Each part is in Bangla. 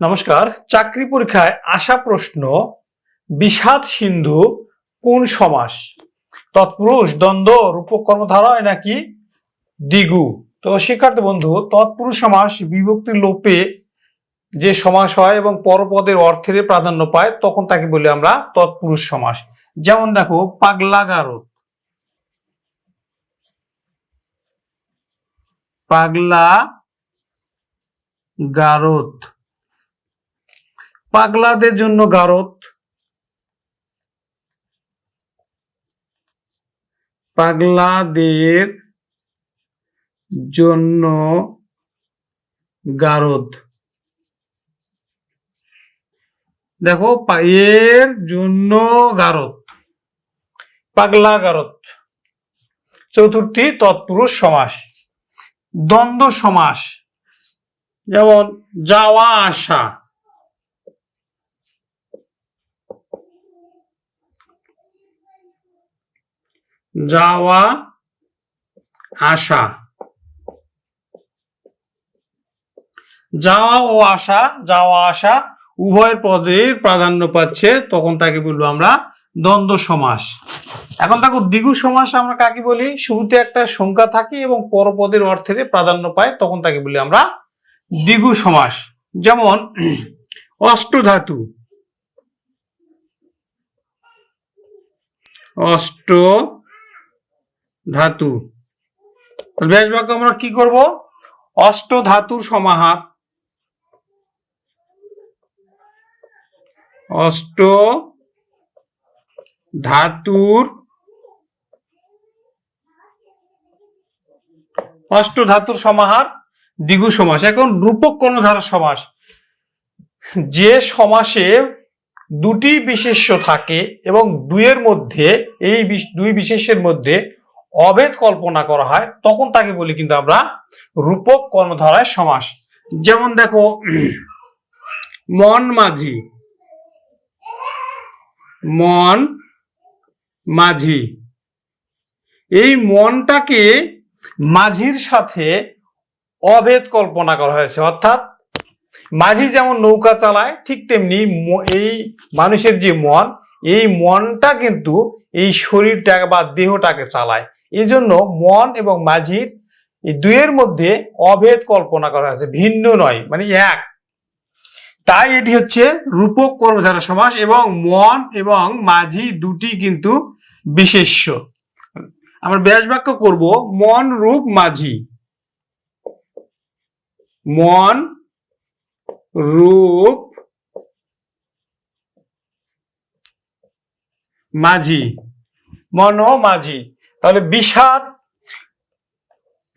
নমস্কার। চাকরি পরীক্ষায় আসা প্রশ্ন, বিষাদ সিন্ধু কোন সমাস? তৎপুরুষ, দ্বন্দ্ব রূপক কর্মধারয় নাকি দ্বিগু? তো শিক্ষার্থী বন্ধু, তৎপুরুষ সমাস বিভক্তি লোপে যে সমাস হয় এবং পরপদের অর্থের প্রাধান্য পায়, তখন তাকে বলি আমরা তৎপুরুষ সমাস। যেমন দেখো পাগলা গারদ পাগলা গারদ পাগলাদের জন্য গারদ। পাগলাদের জন্য গারদ। দেখো পা- এর জন্য গারদ। পাগলা গারদ। চতুর্থী তৎপুরুষ সমাস। দ্বন্দ্ব সমাস। যেমন যাওয়া আসা। যাওয়া, আসা। যাওয়া ও আসা, যাওয়া, আসা উভয় পদের প্রাধান্য পাচ্ছে, তখন তাকে বলব আমরা দ্বন্দ্ব সমাস। এখন দেখো, দ্বিগু সমাস আমরা কাকে বলি? শুরুতে একটা সংখ্যা থাকে এবং পরপদের অর্থের প্রাধান্য পায়, তখন তাকে বলি আমরা দ্বিগু সমাস। যেমন, অষ্টধাতু। অষ্ট ধাতু। ব্যাস বাক্য আমরা কি করব? অষ্ট ধাতুর সমাহার। অষ্ট ধাতুর অষ্ট ধাতুর সমাহার দ্বিগু সমাস। এখন রূপক কর্ণধারা সমাস। যে সমাসে দুটি বিশেষ্য থাকে এবং দুইয়ের মধ্যে, এই দুই বিশেষের মধ্যে অভেদ কল্পনা করা হয়, তখন তাকে বলি কিন্তু আমরা রূপক কর্মধারায় সমাস। যেমন দেখো, মন মাঝি। মন মাঝি। এই মনটাকে মাঝির সাথে অভেদ কল্পনা করা হয়েছে। অর্থাৎ মাঝি যেমন নৌকা চালায়, ঠিক তেমনি এই মানুষের যে মন, এই মনটা কিন্তু এই শরীরটাকে বা দেহটাকে চালায়। এই জন্য মন এবং মাঝির এই দুইয়ের মধ্যে অভেদ কল্পনা করা হয়েছে ভিন্ন নয় মানে এক। তাই এটি হচ্ছে রূপক কর্মধারা সমাস এবং মন এবং মাঝি দুটি কিন্তু বিশেষ্য। আমরা ব্যাস বাক্য করব, মন রূপ মাঝি। মন রূপ মাঝি। মন ও মাঝি। তাহলে বিষাদ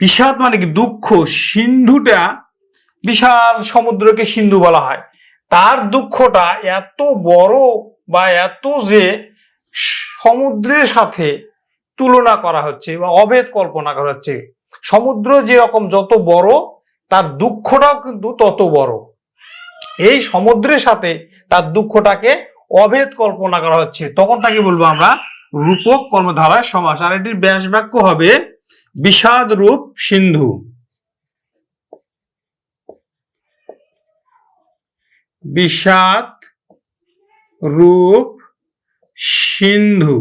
বিষাদ মানে কি? দুঃখ, সিন্ধুটা বিশাল সমুদ্রকে সিন্ধু বলা হয়। তার দুঃখটা এত বড় বা এত যে সমুদ্রের সাথে তুলনা করা হচ্ছে বা অভেদ কল্পনা করা হচ্ছে। সমুদ্র যেরকম যত বড়, তার দুঃখটাও কিন্তু তত বড়। এই সমুদ্রের সাথে তার দুঃখটাকে অভেদ কল্পনা করা হচ্ছে। তখন তাকে বলব আমরা রূপক কর্মধারায় সমাস। আর এটির ব্যাস বাক্য হবে বিষাদ রূপ সিন্ধু। বিষাদ রূপ সিন্ধু।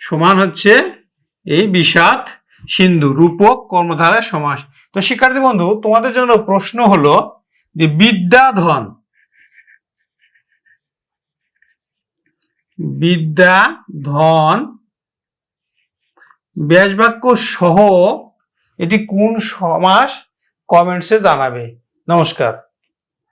সমান হচ্ছে এই বিষাদ সিন্ধু, রূপক কর্মধারায় সমাস। তো শিক্ষার্থী বন্ধু, তোমাদের জন্য প্রশ্ন হলো যে বিদ্যাধন। বিদ্যাধন। ব্যাস বাক্য সহ এটি কোন সমাস কমেন্টসে জানাবে? নমস্কার।